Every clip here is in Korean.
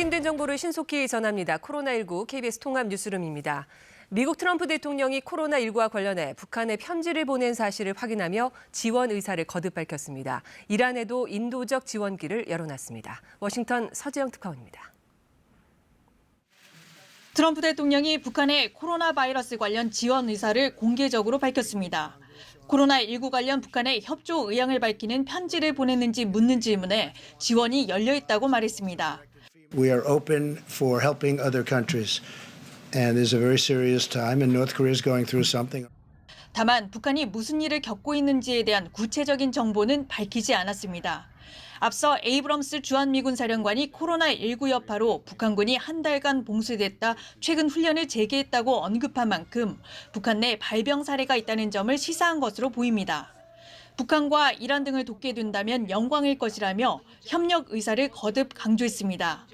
확인된 정보를 신속히 전합니다. 코로나19 KBS 통합 뉴스룸입니다. 미국 트럼프 대통령이 코로나19와 관련해 북한에 편지를 보낸 사실을 확인하며 지원 의사를 거듭 밝혔습니다. 이란에도 인도적 지원기를 열어놨습니다. 워싱턴 서지영 특파원입니다. 트럼프 대통령이 북한의 코로나 바이러스 관련 지원 의사를 공개적으로 밝혔습니다. 코로나19 관련 북한의 협조 의향을 밝히는 편지를 보냈는지 묻는 질문에 지원이 열려 있다고 말했습니다. We are open for helping other countries. And there's a very serious time, and North Korea is going through something. 다만 북한이 무슨 일을 겪고 있는지에 대한 구체적인 정보는 밝히지 않았습니다. 앞서 에이브럼스 주한미군 사령관이 코로나19 여파로 북한군이 한 달간 봉쇄됐다 최근 훈련을 재개했다고 언급한 만큼 북한 내 발병 사례가 있다는 점을 시사한 것으로 보입니다. 북한과 이란 등을 돕게 된다면 영광일 것이라며 협력 의사를 거듭 강조했습니다.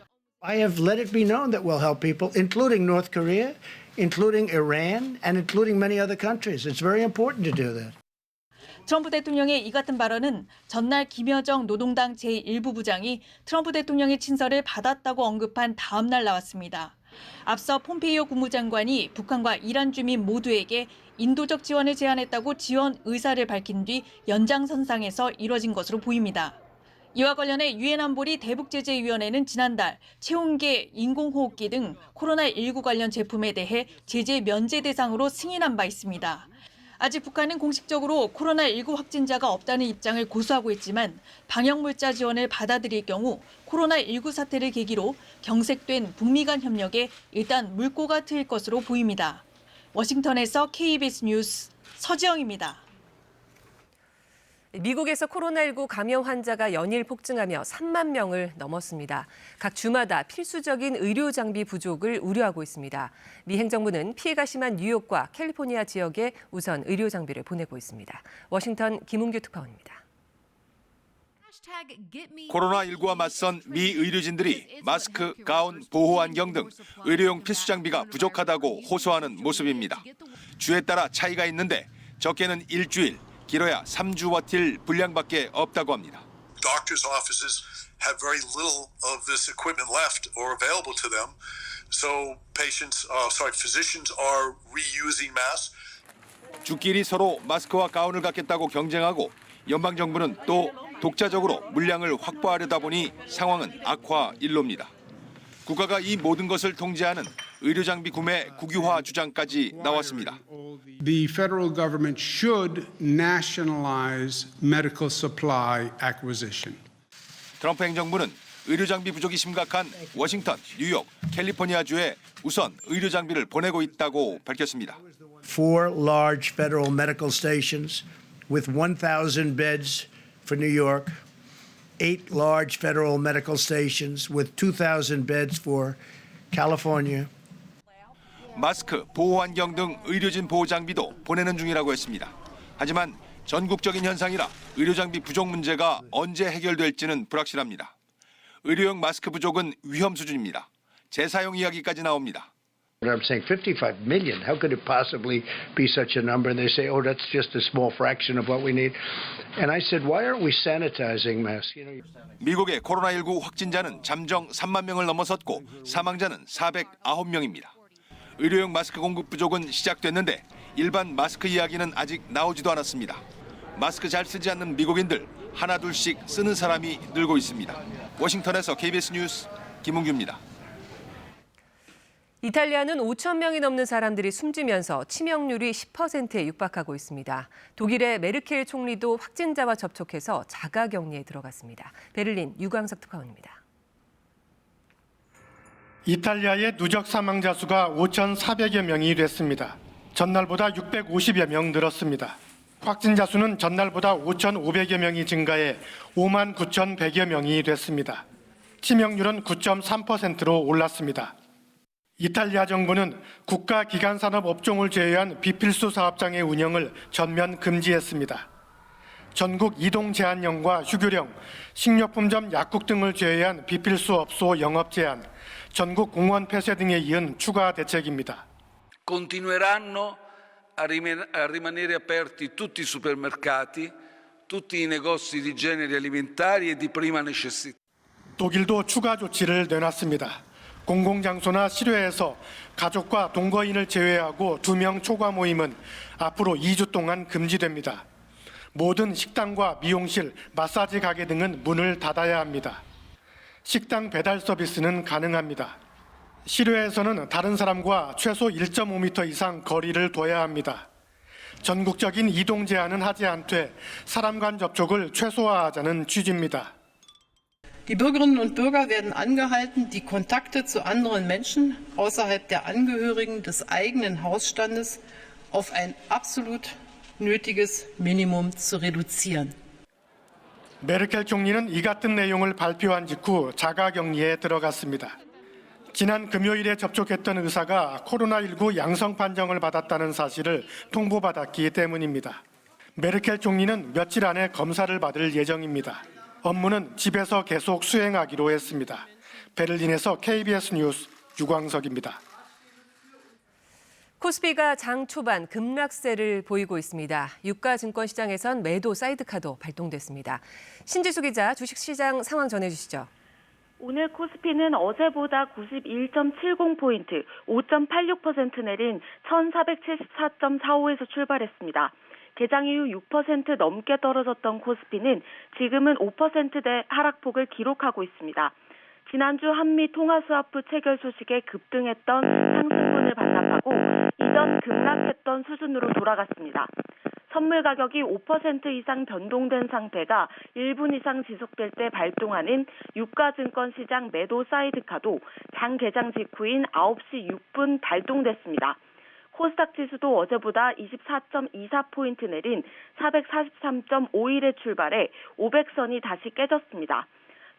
I have let it be known that we'll help people, including North Korea, including Iran, and including many other countries. It's very important to do that. 트럼프 대통령의 이 같은 발언은 전날 김여정 노동당 제1부 부장이 트럼프 대통령의 친서를 받았다고 언급한 다음 날 나왔습니다. 앞서 폼페이오 국무장관이 북한과 이란 주민 모두에게 인도적 지원을 제안했다고 지원 의사를 밝힌 뒤 연장선상에서 이뤄진 것으로 보입니다. 이와 관련해 유엔 안보리 대북제재위원회는 지난달 체온계, 인공호흡기 등 코로나19 관련 제품에 대해 제재 면제 대상으로 승인한 바 있습니다. 아직 북한은 공식적으로 코로나19 확진자가 없다는 입장을 고수하고 있지만 방역물자 지원을 받아들일 경우 코로나19 사태를 계기로 경색된 북미 간 협력에 일단 물꼬가 트일 것으로 보입니다. 워싱턴에서 KBS 뉴스 서지영입니다. 미국에서 코로나19 감염 환자가 연일 폭증하며 3만 명을 넘었습니다. 각 주마다 필수적인 의료 장비 부족을 우려하고 있습니다. 미 행정부는 피해가 심한 뉴욕과 캘리포니아 지역에 우선 의료 장비를 보내고 있습니다. 워싱턴 김웅규 특파원입니다. 코로나19와 맞선 미 의료진들이 마스크, 가운, 보호 안경 등 의료용 필수 장비가 부족하다고 호소하는 모습입니다. 주에 따라 차이가 있는데 적게는 일주일, 길어야 3주 버틸 분량밖에 없다고 합니다. doctors' offices have very little of this equipment left or available to them. So patients, uh, sorry, physicians are reusing masks. 주끼리 서로 마스크와 가운을 갖겠다고 경쟁하고 연방 정부는 또 독자적으로 물량을 확보하려다 보니 상황은 악화 일로입니다. 국가가 이 모든 것을 통제하는 의료 장비 구매 국유화 주장까지 나왔습니다. The federal government should nationalize medical supply acquisition. 트럼프 행정부는 의료 장비 부족이 심각한 워싱턴, 뉴욕, 캘리포니아주에 우선 의료 장비를 보내고 있다고 밝혔습니다. Four large federal medical stations with 1,000 beds for New York, eight large federal medical stations with 2,000 beds for California. 마스크, 보호 안경 등 의료진 보호 장비도 보내는 중이라고 했습니다. 하지만 전국적인 현상이라 의료 장비 부족 문제가 언제 해결될지는 불확실합니다. 의료용 마스크 부족은 위험 수준입니다. 재사용 이야기까지 나옵니다. I'm saying 55 million. How could it possibly be such a number? And they say, oh, that's just a small fraction of what we need. And I said, why aren't we sanitizing masks? You know, 미국의 코로나19 확진자는 잠정 3만 명을 넘어섰고 사망자는 409명입니다. 의료용 마스크 공급 부족은 시작됐는데 일반 마스크 이야기는 아직 나오지도 않았습니다. 마스크 잘 쓰지 않는 미국인들 하나 둘씩 쓰는 사람이 늘고 있습니다. 워싱턴에서 KBS 뉴스 김웅규입니다. 이탈리아는 5천 명이 넘는 사람들이 숨지면서 치명률이 10%에 육박하고 있습니다. 독일의 메르켈 총리도 확진자와 접촉해서 자가 격리에 들어갔습니다. 베를린 유광석 특파원입니다. 이탈리아의 누적 사망자 수가 5,400여 명이 됐습니다. 전날보다 650여 명 늘었습니다. 확진자 수는 전날보다 5,500여 명이 증가해 5만 9,100여 명이 됐습니다. 치명률은 9.3%로 올랐습니다. 이탈리아 정부는 국가 기간 산업 업종을 제외한 비필수 사업장의 운영을 전면 금지했습니다. 전국 이동 제한령과 휴교령, 식료품점 약국 등을 제외한 비필수 업소 영업 제한, 전국 공원 폐쇄 등에 이은 추가 대책입니다. continueranno a rimanere aperti tutti i supermercati, tutti i negozi di generi alimentari e di prima necessità. 독일도 추가 조치를 내놨습니다. 공공장소나 실외에서 가족과 동거인을 제외하고 두 명 초과 모임은 앞으로 2주 동안 금지됩니다. 모든 식당과 미용실, 마사지 가게 등은 문을 닫아야 합니다. 식당 배달 서비스는 가능합니다. 실외에서는 다른 사람과 최소 1.5m 이상 거리를 둬야 합니다. 전국적인 이동 제한은 하지 않되 사람 간 접촉을 최소화하자는 취지입니다. Die Bürgerinnen und Bürger werden angehalten, die Kontakte zu anderen Menschen außerhalb der Angehörigen des eigenen Hausstandes auf ein absolut nötiges Minimum zu reduzieren. 메르켈 총리는 이 같은 내용을 발표한 직후 자가격리에 들어갔습니다. 지난 금요일에 접촉했던 의사가 코로나19 양성 판정을 받았다는 사실을 통보받았기 때문입니다. 메르켈 총리는 며칠 안에 검사를 받을 예정입니다. 업무는 집에서 계속 수행하기로 했습니다. 베를린에서 KBS 뉴스 유광석입니다. 코스피가 장 초반 급락세를 보이고 있습니다. 유가 증권 시장에선 매도 사이드카도 발동됐습니다. 신지수 기자 주식시장 상황 전해주시죠. 오늘 코스피는 어제보다 91.70포인트, 5.86% 내린 1474.45에서 출발했습니다. 개장 이후 6% 넘게 떨어졌던 코스피는 지금은 5%대 하락폭을 기록하고 있습니다. 지난주 한미 통화수합부 체결 소식에 급등했던 상승분을 반납하고 이전 급락했던 수준으로 돌아갔습니다. 선물 가격이 5% 이상 변동된 상태가 1분 이상 지속될 때 발동하는 유가증권 시장 매도 사이드카도 장 개장 직후인 9시 6분 발동됐습니다. 코스닥 지수도 어제보다 24.24포인트 내린 443.51에 출발해 500선이 다시 깨졌습니다.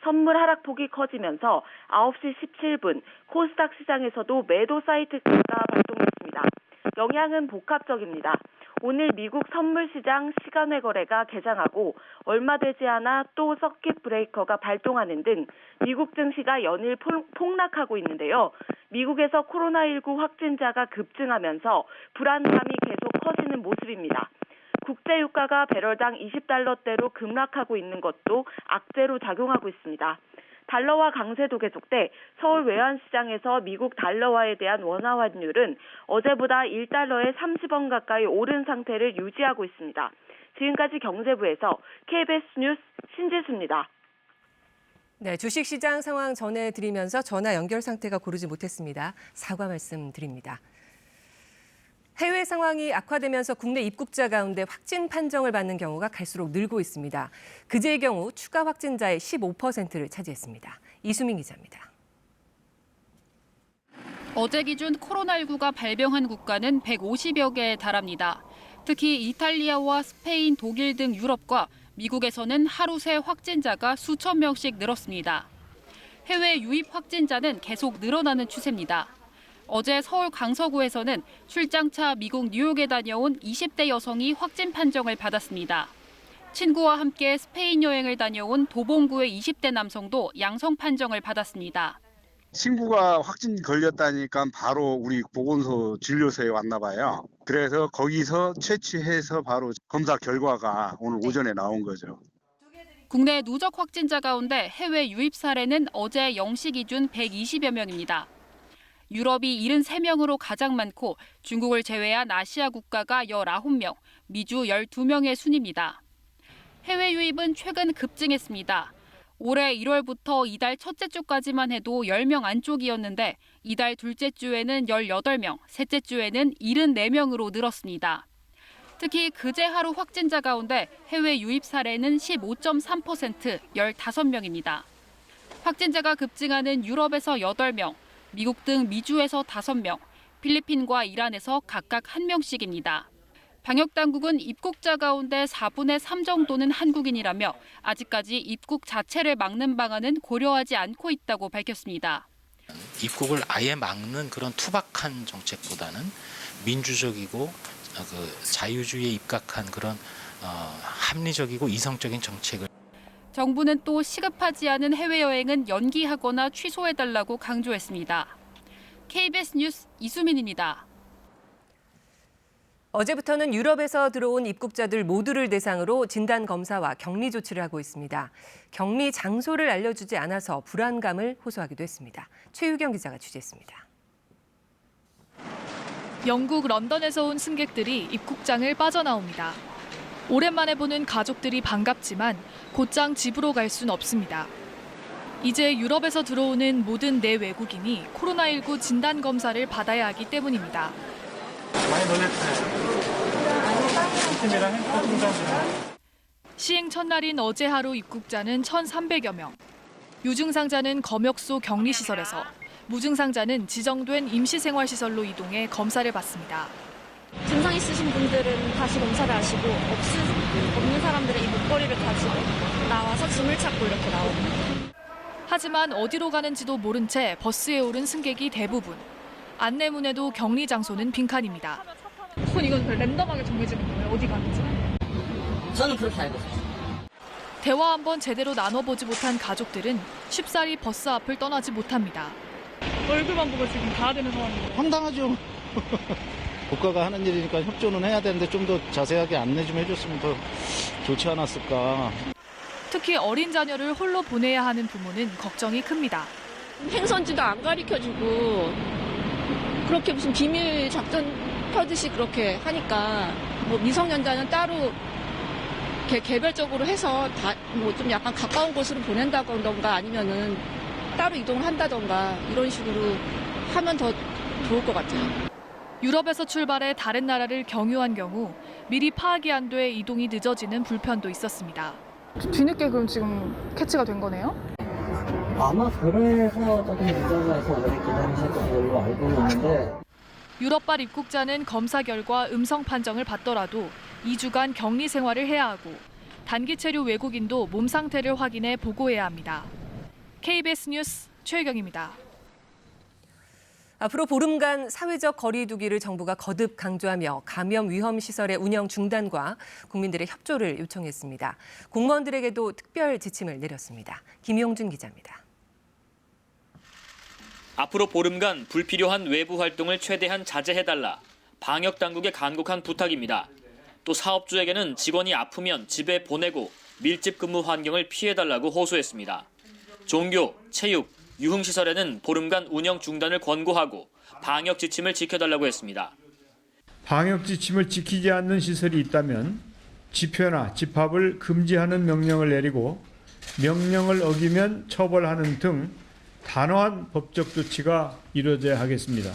선물 하락폭이 커지면서 9시 17분 코스닥 시장에서도 매도 사이트가 발동했습니다. 영향은 복합적입니다. 오늘 미국 선물 시장 시간외 거래가 개장하고 얼마 되지 않아 또 서킷 브레이커가 발동하는 등 미국 증시가 연일 폭락하고 있는데요. 미국에서 코로나19 확진자가 급증하면서 불안감이 계속 커지는 모습입니다. 국제 유가가 배럴당 20달러대로 급락하고 있는 것도 악재로 작용하고 있습니다. 달러화 강세도 계속돼 서울 외환시장에서 미국 달러화에 대한 원화 환율은 어제보다 1달러에 30원 가까이 오른 상태를 유지하고 있습니다. 지금까지 경제부에서 KBS 뉴스 신지수입니다. 네, 주식시장 상황 전해드리면서 전화 연결 상태가 고르지 못했습니다. 사과 말씀드립니다. 해외 상황이 악화되면서 국내 입국자 가운데 확진 판정을 받는 경우가 갈수록 늘고 있습니다. 그제의 경우 추가 확진자의 15%를 차지했습니다. 이수민 기자입니다. 어제 기준 코로나19가 발병한 국가는 150여 개에 달합니다. 특히 이탈리아와 스페인, 독일 등 유럽과 미국에서는 하루 새 확진자가 수천 명씩 늘었습니다. 해외 유입 확진자는 계속 늘어나는 추세입니다. 어제 서울 강서구에서는 출장차 미국 뉴욕에 다녀온 20대 여성이 확진 판정을 받았습니다. 친구와 함께 스페인 여행을 다녀온 도봉구의 20대 남성도 양성 판정을 받았습니다. 친구가 확진 걸렸다니까 바로 우리 보건소 진료소에 왔나 봐요. 그래서 거기서 채취해서 바로 검사 결과가 오늘 오전에 나온 거죠. 국내 누적 확진자 가운데 해외 유입 사례는 어제 0시 기준 120여 명입니다. 유럽이 73명으로 가장 많고 중국을 제외한 아시아 국가가 19명, 미주 12명의 순입니다. 해외 유입은 최근 급증했습니다. 올해 1월부터 이달 첫째 주까지만 해도 10명 안쪽이었는데 이달 둘째 주에는 18명, 셋째 주에는 74명으로 늘었습니다. 특히 그제 하루 확진자 가운데 해외 유입 사례는 15.3%, 15명입니다. 확진자가 급증하는 유럽에서 8명, 미국 등 미주에서 5명, 필리핀과 이란에서 각각 1명씩입니다. 방역 당국은 입국자 가운데 4분의 3 정도는 한국인이라며 아직까지 입국 자체를 막는 방안은 고려하지 않고 있다고 밝혔습니다. 입국을 아예 막는 그런 투박한 정책보다는 민주적이고 그 자유주의에 입각한 그런 어, 합리적이고 이성적인 정책을 정부는 또 시급하지 않은 해외여행은 연기하거나 취소해달라고 강조했습니다. KBS 뉴스 이수민입니다. 어제부터는 유럽에서 들어온 입국자들 모두를 대상으로 진단 검사와 격리 조치를 하고 있습니다. 격리 장소를 알려주지 않아서 불안감을 호소하기도 했습니다. 최유경 기자가 취재했습니다. 영국 런던에서 온 승객들이 입국장을 빠져나옵니다. 오랜만에 보는 가족들이 반갑지만 곧장 집으로 갈 순 없습니다. 이제 유럽에서 들어오는 모든 내 외국인이 코로나19 진단 검사를 받아야 하기 때문입니다. 많이 놀랬어요. 시행 첫날인 어제 하루 입국자는 1,300여 명. 유증상자는 검역소 격리시설에서, 무증상자는 지정된 임시생활시설로 이동해 검사를 받습니다. 증상 있으신 분들은 다시 검사를 하시고 없, 없는 사람들은 이 목걸이를 가지고 나와서 짐을 찾고 이렇게 나옵니다. 하지만 어디로 가는지도 모른 채 버스에 오른 승객이 대부분. 안내문에도 격리 장소는 빈칸입니다. 그건 이건 랜덤하게 정해지는 거예요? 어디 가는지? 저는 그렇게 알고 있어요. 대화 한번 제대로 나눠보지 못한 가족들은 쉽사리 버스 앞을 떠나지 못합니다. 얼굴만 보고 지금 가야 되는 상황이에요. 황당하죠. 국가가 하는 일이니까 협조는 해야 되는데 좀 더 자세하게 안내 좀 해줬으면 더 좋지 않았을까. 특히 어린 자녀를 홀로 보내야 하는 부모는 걱정이 큽니다. 행선지도 안 가르쳐주고 그렇게 무슨 비밀 작전 펴듯이 그렇게 하니까 뭐 미성년자는 따로 개, 개별적으로 해서 뭐좀 약간 가까운 곳으로 보낸다던가 아니면은 따로 이동을 한다던가 이런 식으로 하면 더 좋을 것 같아요. 유럽에서 출발해 다른 나라를 경유한 경우 미리 파악이 안 돼 이동이 늦어지는 불편도 있었습니다. 뒤늦게 그럼 지금 캐치가 된 거네요? 아마 그래서 조금 늦어져서 오래 기다리셨던 걸로 알고 있는데 유럽발 입국자는 검사 결과 음성 판정을 받더라도 2주간 격리 생활을 해야 하고 단기 체류 외국인도 몸 상태를 확인해 보고해야 합니다. KBS 뉴스 최혜경입니다. 앞으로 보름간 사회적 거리두기를 정부가 거듭 강조하며 감염 위험 시설의 운영 중단과 국민들의 협조를 요청했습니다. 공무원들에게도 특별 지침을 내렸습니다. 김용준 기자입니다. 앞으로 보름간 불필요한 외부 활동을 최대한 자제해달라. 방역 당국의 간곡한 부탁입니다. 또 사업주에게는 직원이 아프면 집에 보내고 밀집 근무 환경을 피해달라고 호소했습니다. 종교, 체육, 유흥시설에는 보름간 운영 중단을 권고하고 방역 지침을 지켜달라고 했습니다. 방역 지침을 지키지 않는 시설이 있다면 집회나 집합을 금지하는 명령을 내리고 명령을 어기면 처벌하는 등 단호한 법적 조치가 이루어져야 하겠습니다.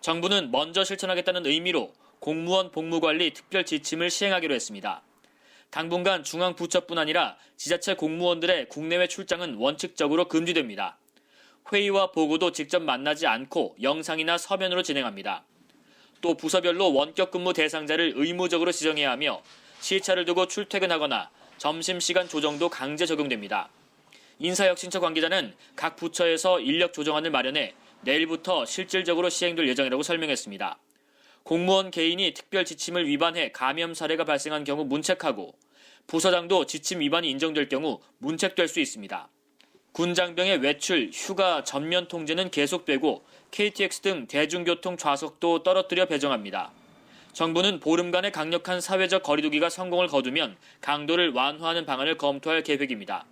정부는 먼저 실천하겠다는 의미로 공무원 복무관리 특별 지침을 시행하기로 했습니다. 당분간 중앙부처뿐 아니라 지자체 공무원들의 국내외 출장은 원칙적으로 금지됩니다. 회의와 보고도 직접 만나지 않고 영상이나 서면으로 진행합니다. 또 부서별로 원격 근무 대상자를 의무적으로 지정해야 하며 시차를 두고 출퇴근하거나 점심시간 조정도 강제 적용됩니다. 인사혁신처 관계자는 각 부처에서 인력 조정안을 마련해 내일부터 실질적으로 시행될 예정이라고 설명했습니다. 공무원 개인이 특별 지침을 위반해 감염 사례가 발생한 경우 문책하고 부서장도 지침 위반이 인정될 경우 문책될 수 있습니다. 군 장병의 외출, 휴가, 전면 통제는 계속되고 KTX 등 대중교통 좌석도 떨어뜨려 배정합니다. 정부는 보름간의 강력한 사회적 거리두기가 성공을 거두면 강도를 완화하는 방안을 검토할 계획입니다.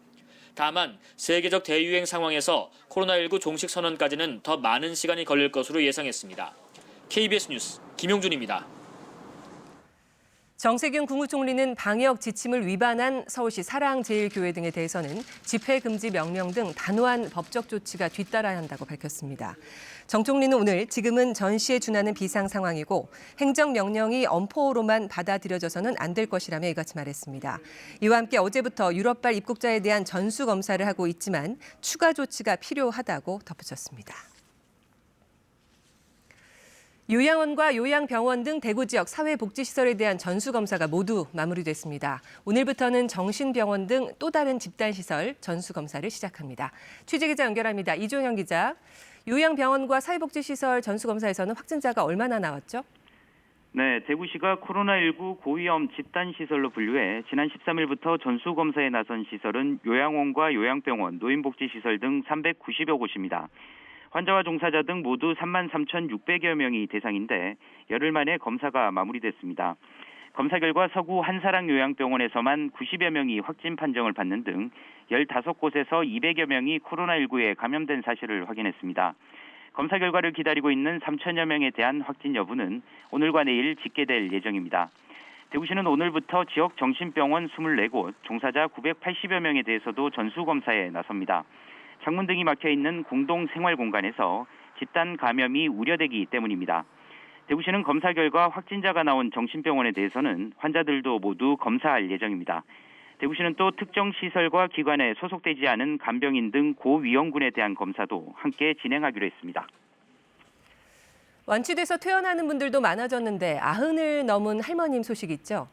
다만 세계적 대유행 상황에서 코로나19 종식 선언까지는 더 많은 시간이 걸릴 것으로 예상했습니다. KBS 뉴스 김용준입니다. 정세균 국무총리는 방역 지침을 위반한 서울시 사랑제일교회 등에 대해서는 집회 금지 명령 등 단호한 법적 조치가 뒤따라야 한다고 밝혔습니다. 정 총리는 오늘 지금은 전시에 준하는 비상 상황이고 행정 명령이 엄포로만 받아들여져서는 안 될 것이라며 이같이 말했습니다. 이와 함께 어제부터 유럽발 입국자에 대한 전수 검사를 하고 있지만 추가 조치가 필요하다고 덧붙였습니다. 요양원과 요양병원 등 대구 지역 사회복지시설에 대한 전수검사가 모두 마무리됐습니다. 오늘부터는 정신병원 등 또 다른 집단시설 전수검사를 시작합니다. 취재기자 연결합니다. 이종영 기자. 요양병원과 사회복지시설 전수검사에서는 확진자가 얼마나 나왔죠? 네, 대구시가 코로나19 고위험 집단시설로 분류해 지난 13일부터 전수검사에 나선 시설은 요양원과 요양병원, 노인복지시설 등 390여 곳입니다. 환자와 종사자 등 모두 3만 3,600여 명이 대상인데 열흘 만에 검사가 마무리됐습니다. 검사 결과 서구 한사랑 요양병원에서만 90여 명이 확진 판정을 받는 등 15곳에서 200여 명이 코로나19에 감염된 사실을 확인했습니다. 검사 결과를 기다리고 있는 3천여 명에 대한 확진 여부는 오늘과 내일 집계될 예정입니다. 대구시는 오늘부터 지역 정신병원 24곳, 종사자 980여 명에 대해서도 전수검사에 나섭니다. 창문 등이 막혀 있는 공동 생활 공간에서 집단 감염이 우려되기 때문입니다. 대구시는 검사 결과 확진자가 나온 정신병원에 대해서는 환자들도 모두 검사할 예정입니다. 대구시는 또 특정 시설과 기관에 소속되지 않은 간병인 등 고위험군에 대한 검사도 함께 진행하기로 했습니다. 완치돼서 퇴원하는 분들도 많아졌는데 아흔을 넘은 할머님 소식 있죠?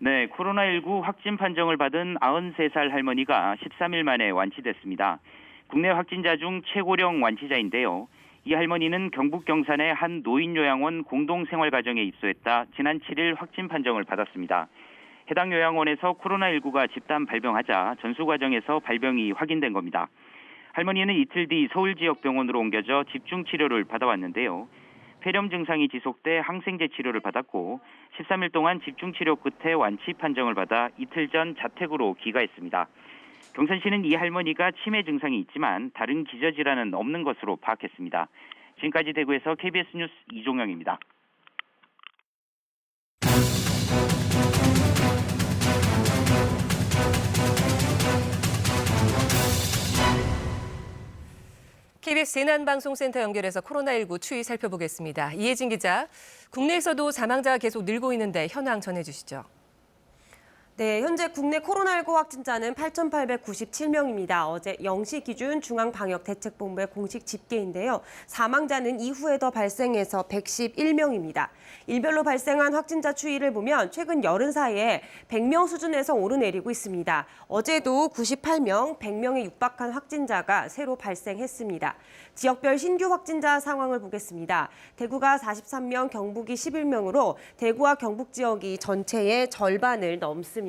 네, 코로나19 확진 판정을 받은 93살 할머니가 13일 만에 완치됐습니다. 국내 확진자 중 최고령 완치자인데요. 이 할머니는 경북 경산의 한 노인요양원 공동생활가정에 입소했다 지난 7일 확진 판정을 받았습니다. 해당 요양원에서 코로나19가 집단 발병하자 전수 과정에서 발병이 확인된 겁니다. 할머니는 이틀 뒤 서울 지역 병원으로 옮겨져 집중 치료를 받아왔는데요. 폐렴 증상이 지속돼 항생제 치료를 받았고 13일 동안 집중 치료 끝에 완치 판정을 받아 이틀 전 자택으로 귀가했습니다. 경산시는 이 할머니가 치매 증상이 있지만 다른 기저질환은 없는 것으로 파악했습니다. 지금까지 대구에서 KBS 뉴스 이종영입니다. KBS 재난방송센터 연결해서 코로나19 추이 살펴보겠습니다. 이혜진 기자, 국내에서도 사망자가 계속 늘고 있는데 현황 전해주시죠. 네, 현재 국내 코로나19 확진자는 8,897명입니다. 어제 0시 기준 중앙방역대책본부의 공식 집계인데요. 사망자는 이후에 더 발생해서 111명입니다. 일별로 발생한 확진자 추이를 보면 최근 열흘 사이에 100명 수준에서 오르내리고 있습니다. 어제도 98명, 100명에 육박한 확진자가 새로 발생했습니다. 지역별 신규 확진자 상황을 보겠습니다. 대구가 43명, 경북이 11명으로 대구와 경북 지역이 전체의 절반을 넘습니다.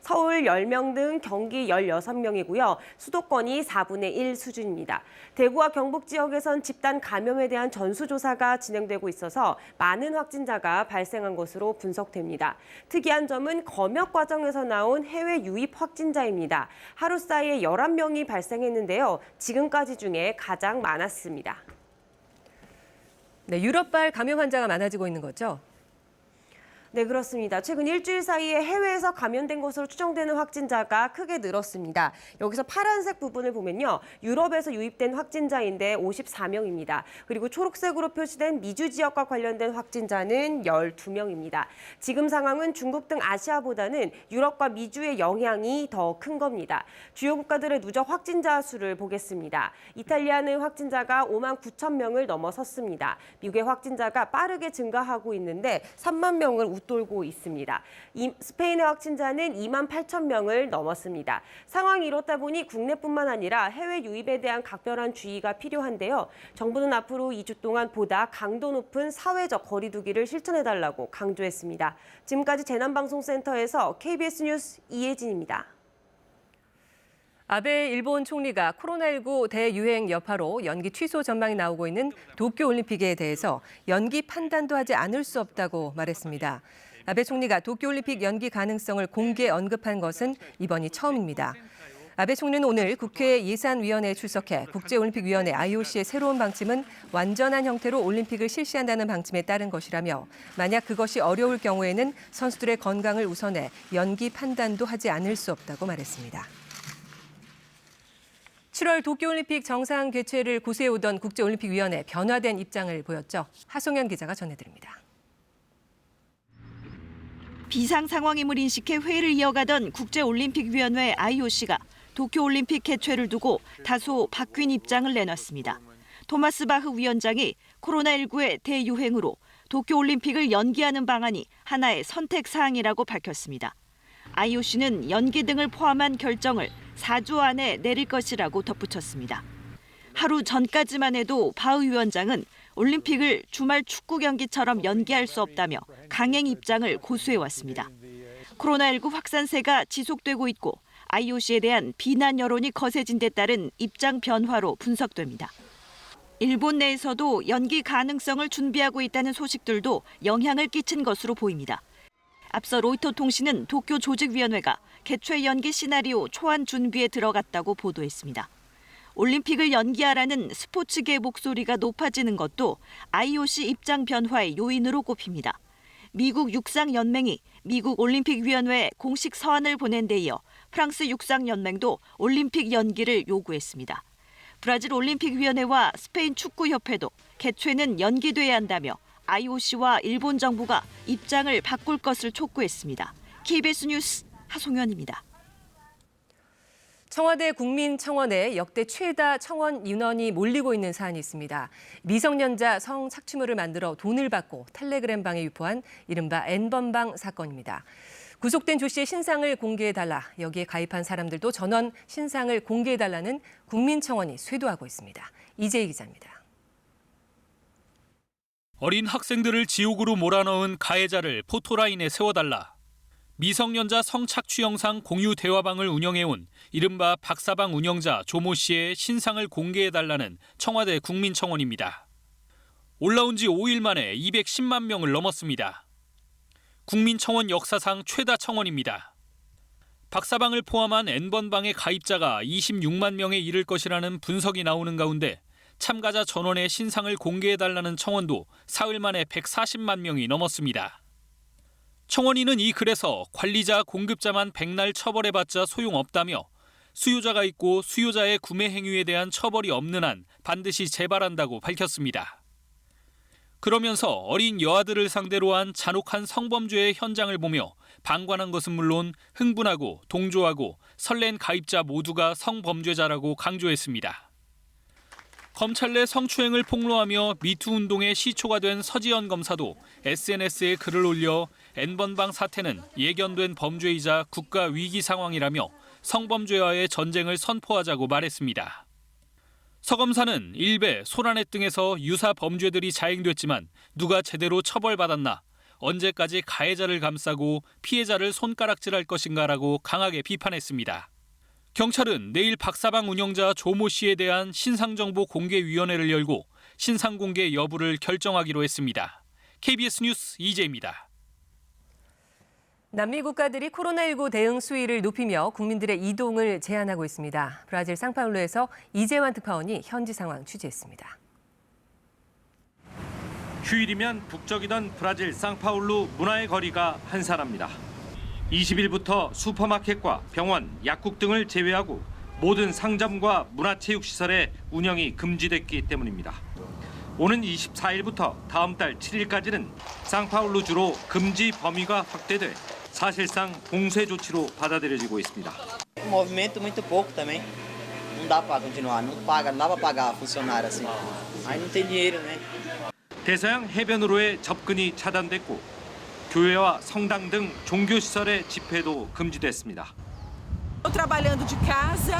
서울 10명 등 경기 16명이고요. 수도권이 4분의 1 수준입니다. 대구와 경북 지역에선 집단 감염에 대한 전수조사가 진행되고 있어서 많은 확진자가 발생한 것으로 분석됩니다. 특이한 점은 검역 과정에서 나온 해외 유입 확진자입니다. 하루 사이에 11명이 발생했는데요. 지금까지 중에 가장 많았습니다. 네, 유럽발 감염 환자가 많아지고 있는 거죠? 네, 그렇습니다. 최근 일주일 사이에 해외에서 감염된 것으로 추정되는 확진자가 크게 늘었습니다. 여기서 파란색 부분을 보면요. 유럽에서 유입된 확진자인데 54명입니다. 그리고 초록색으로 표시된 미주 지역과 관련된 확진자는 12명입니다. 지금 상황은 중국 등 아시아보다는 유럽과 미주의 영향이 더 큰 겁니다. 주요 국가들의 누적 확진자 수를 보겠습니다. 이탈리아는 확진자가 5만 9천 명을 넘어섰습니다. 미국의 확진자가 빠르게 증가하고 있는데 3만 명을 웃돌고 있습니다. 이, 스페인의 확진자는 2만 8천 명을 넘었습니다. 상황이 이렇다 보니 국내뿐만 아니라 해외 유입에 대한 각별한 주의가 필요한데요. 정부는 앞으로 2주 동안 보다 강도 높은 사회적 거리두기를 실천해달라고 강조했습니다. 지금까지 재난방송센터에서 KBS 뉴스 이혜진입니다. 아베 일본 총리가 코로나19 대유행 여파로 연기 취소 전망이 나오고 있는 도쿄올림픽에 대해서 연기 판단도 하지 않을 수 없다고 말했습니다. 아베 총리가 도쿄올림픽 연기 가능성을 공개 언급한 것은 이번이 처음입니다. 아베 총리는 오늘 국회 예산위원회에 출석해 국제올림픽위원회 IOC의 새로운 방침은 완전한 형태로 올림픽을 실시한다는 방침에 따른 것이라며 만약 그것이 어려울 경우에는 선수들의 건강을 우선해 연기 판단도 하지 않을 수 없다고 말했습니다. 7월 도쿄올림픽 정상 개최를 고수해오던 국제올림픽위원회 변화된 입장을 보였죠. 하송현 기자가 전해드립니다. 비상 상황임을 인식해 회의를 이어가던 국제올림픽위원회 IOC가 도쿄올림픽 개최를 두고 다소 바뀐 입장을 내놨습니다. 토마스 바흐 위원장이 코로나19의 대유행으로 도쿄올림픽을 연기하는 방안이 하나의 선택 사항이라고 밝혔습니다. IOC는 연기 등을 포함한 결정을 4주 안에 내릴 것이라고 덧붙였습니다. 하루 전까지만 해도 바흐 위원장은 올림픽을 주말 축구 경기처럼 연기할 수 없다며 강행 입장을 고수해 왔습니다. 코로나19 확산세가 지속되고 있고 IOC에 대한 비난 여론이 거세진 데 따른 입장 변화로 분석됩니다. 일본 내에서도 연기 가능성을 준비하고 있다는 소식들도 영향을 끼친 것으로 보입니다. 앞서 로이터 통신은 도쿄 조직위원회가 개최 연기 시나리오 초안 준비에 들어갔다고 보도했습니다. 올림픽을 연기하라는 스포츠계 목소리가 높아지는 것도 IOC 입장 변화의 요인으로 꼽힙니다. 미국 육상연맹이 미국 올림픽위원회에 공식 서한을 보낸 데 이어 프랑스 육상연맹도 올림픽 연기를 요구했습니다. 브라질 올림픽위원회와 스페인 축구협회도 개최는 연기돼야 한다며 IOC와 일본 정부가 입장을 바꿀 것을 촉구했습니다. KBS 뉴스 하송현입니다. 청와대 국민청원에 역대 최다 청원 인원이 몰리고 있는 사안이 있습니다. 미성년자 성 착취물을 만들어 돈을 받고 텔레그램방에 유포한 이른바 N번방 사건입니다. 구속된 조 씨의 신상을 공개해달라. 여기에 가입한 사람들도 전원 신상을 공개해달라는 국민청원이 쇄도하고 있습니다. 이재희 기자입니다. 어린 학생들을 지옥으로 몰아넣은 가해자를 포토라인에 세워달라. 미성년자 성착취 영상 공유 대화방을 운영해온 이른바 박사방 운영자 조모 씨의 신상을 공개해달라는 청와대 국민청원입니다. 올라온 지 5일 만에 210만 명을 넘었습니다. 국민청원 역사상 최다 청원입니다. 박사방을 포함한 N번방의 가입자가 26만 명에 이를 것이라는 분석이 나오는 가운데 참가자 전원의 신상을 공개해달라는 청원도 사흘 만에 140만 명이 넘었습니다. 청원인은 이 글에서 관리자, 공급자만 백날 처벌해봤자 소용없다며 수요자가 있고 수요자의 구매 행위에 대한 처벌이 없는 한 반드시 재발한다고 밝혔습니다. 그러면서 어린 여아들을 상대로 한 잔혹한 성범죄의 현장을 보며 방관한 것은 물론 흥분하고 동조하고 설렌 가입자 모두가 성범죄자라고 강조했습니다. 검찰 내 성추행을 폭로하며 미투 운동의 시초가 된 서지현 검사도 SNS에 글을 올려 N번방 사태는 예견된 범죄이자 국가 위기 상황이라며 성범죄와의 전쟁을 선포하자고 말했습니다. 서 검사는 일베, 소라넷 등에서 유사 범죄들이 자행됐지만 누가 제대로 처벌받았나, 언제까지 가해자를 감싸고 피해자를 손가락질할 것인가라고 강하게 비판했습니다. 경찰은 내일 박사방 운영자 조모 씨에 대한 신상정보 공개위원회를 열고 신상 공개 여부를 결정하기로 했습니다. KBS 뉴스 이재입니다. 남미 국가들이 코로나19 대응 수위를 높이며 국민들의 이동을 제한하고 있습니다. 브라질 상파울루에서 이재환 특파원이 현지 상황 취재했습니다. 휴일이면 북적이던 브라질 상파울루 문화의 거리가 한산합니다. 20일부터 슈퍼마켓과 병원, 약국 등을 제외하고 모든 상점과 문화체육시설의 운영이 금지됐기 때문입니다. 오는 24일부터 다음 달 7일까지는 상파울루 주로 금지 범위가 확대돼 사실상 봉쇄 조치로 받아들여지고 있습니다. movimento muito pouco também. Não dá para continuar, não paga, não dá para pagar funcionário assim. Aí não tem dinheiro, né? 대서양 해변으로의 접근이 차단됐고 교회와 성당 등 종교 시설의 집회도 금지됐습니다. Estou trabalhando de casa,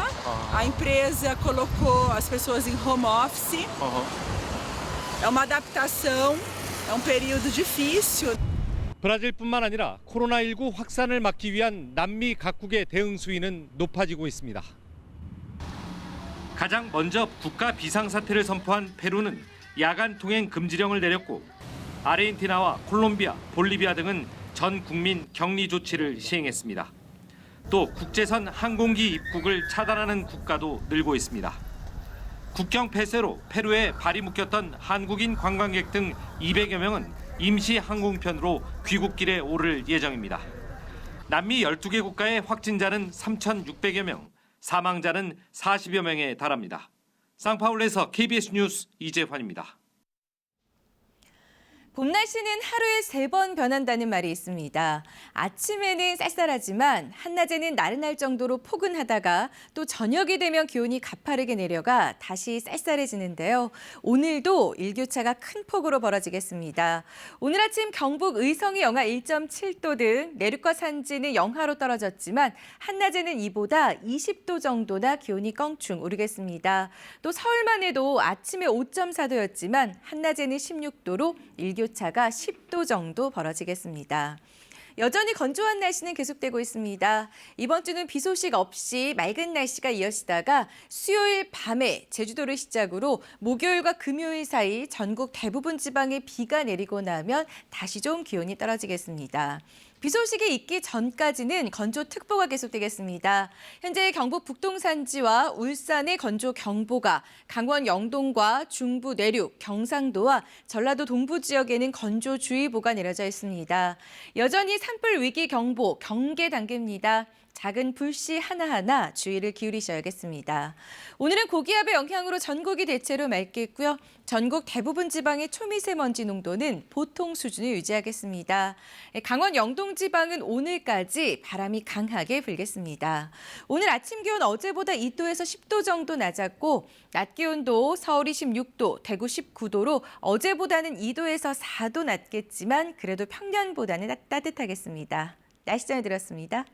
a empresa colocou as pessoas em home office. É uma adaptação, é um período difícil. 브라질뿐만 아니라 코로나19 확산을 막기 위한 남미 각국의 대응 수위는 높아지고 있습니다. 가장 먼저 국가 비상사태를 선포한 페루는 야간 통행 금지령을 내렸고 아르헨티나와 콜롬비아, 볼리비아 등은 전 국민 격리 조치를 시행했습니다. 또 국제선 항공기 입국을 차단하는 국가도 늘고 있습니다. 국경 폐쇄로 페루에 발이 묶였던 한국인 관광객 등 200여 명은 임시 항공편으로 귀국길에 오를 예정입니다. 남미 12개 국가의 확진자는 3,600여 명, 사망자는 40여 명에 달합니다. 상파울에서 KBS 뉴스 이재환입니다. 봄 날씨는 하루에 세 번 변한다는 말이 있습니다. 아침에는 쌀쌀하지만 한낮에는 나른할 정도로 포근하다가 또 저녁이 되면 기온이 가파르게 내려가 다시 쌀쌀해지는데요. 오늘도 일교차가 큰 폭으로 벌어지겠습니다. 오늘 아침 경북 의성이 영하 1.7도 등 내륙과 산지는 영하로 떨어졌지만 한낮에는 이보다 20도 정도나 기온이 껑충 오르겠습니다. 또 서울만 해도 아침에 5.4도였지만 한낮에는 16도로 일교 차가 10도 정도 벌어지겠습니다. 여전히 건조한 날씨는 계속되고 있습니다. 이번 주는 비 소식 없이 맑은 날씨가 이어지다가 수요일 밤에 제주도를 시작으로 목요일과 금요일 사이 전국 대부분 지방에 비가 내리고 나면 다시 좀 기온이 떨어지겠습니다. 비 소식이 있기 전까지는 건조특보가 계속되겠습니다. 현재 경북 북동산지와 울산의 건조경보가, 강원 영동과 중부 내륙, 경상도와 전라도 동부 지역에는 건조주의보가 내려져 있습니다. 여전히 산불 위기 경보, 경계 단계입니다. 작은 불씨 하나하나 주의를 기울이셔야겠습니다. 오늘은 고기압의 영향으로 전국이 대체로 맑겠고요. 전국 대부분 지방의 초미세먼지 농도는 보통 수준을 유지하겠습니다. 강원 영동 지방은 오늘까지 바람이 강하게 불겠습니다. 오늘 아침 기온 어제보다 2도에서 10도 정도 낮았고 낮 기온도 서울이 16도, 대구 19도로 어제보다는 2도에서 4도 낮겠지만 그래도 평년보다는 따뜻하겠습니다. 날씨 전해드렸습니다.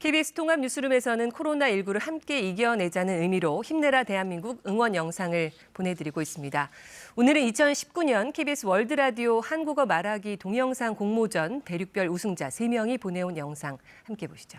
KBS 통합 뉴스룸에서는 코로나19를 함께 이겨내자는 의미로 힘내라 대한민국 응원 영상을 보내드리고 있습니다. 오늘은 2019년 KBS 월드라디오 한국어 말하기 동영상 공모전 대륙별 우승자 3명이 보내온 영상 함께 보시죠.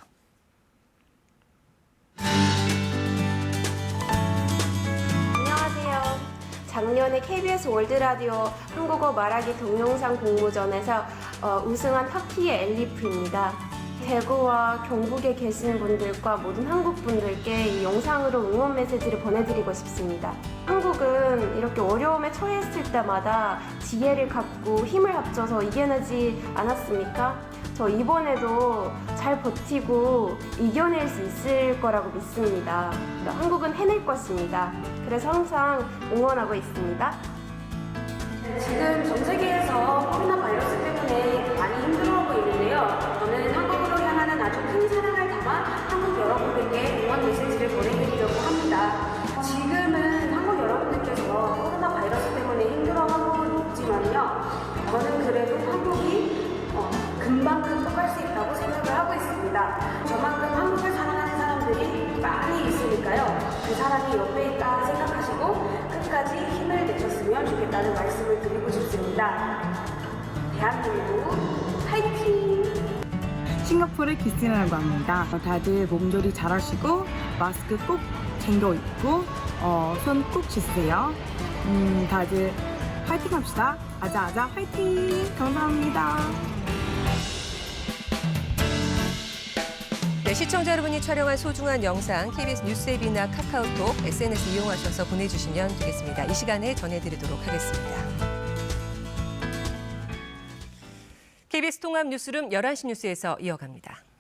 작년에 KBS 월드라디오 한국어 말하기 동영상 공모전에서 어, 우승한 터키의 엘리프입니다. 대구와 경북에 계신 분들과 모든 한국 분들께 이 영상으로 응원 메시지를 보내드리고 싶습니다. 한국은 이렇게 어려움에 처했을 때마다 지혜를 갖고 힘을 합쳐서 이겨내지 않았습니까? 저 이번에도 잘 버티고 이겨낼 수 있을 거라고 믿습니다. 한국은 해낼 것입니다. 그래서 항상 응원하고 있습니다. 지금 전 세계에서 코로나 바이러스 때문에 많이 힘들어하고 있는데요. 있습니다. 저만큼 한국을 사랑하는 사람들이 많이 있으니까요. 그 사람이 옆에 있다 생각하시고 끝까지 힘을 내셨으면 좋겠다는 말씀을 드리고 싶습니다. 대한민국 화이팅! 싱가포르 기스나라고 합니다. 다들 몸조리 잘하시고 마스크 꼭 챙겨 입고 어, 손 꼭 씻으세요. 음, 다들 화이팅 합시다. 아자아자 화이팅! 감사합니다. 네, 시청자 여러분이 촬영한 소중한 영상 KBS 뉴스앱이나 카카오톡, SNS 이용하셔서 보내주시면 되겠습니다. 이 시간에 전해드리도록 하겠습니다. KBS 통합 뉴스룸 11시 뉴스에서 이어갑니다.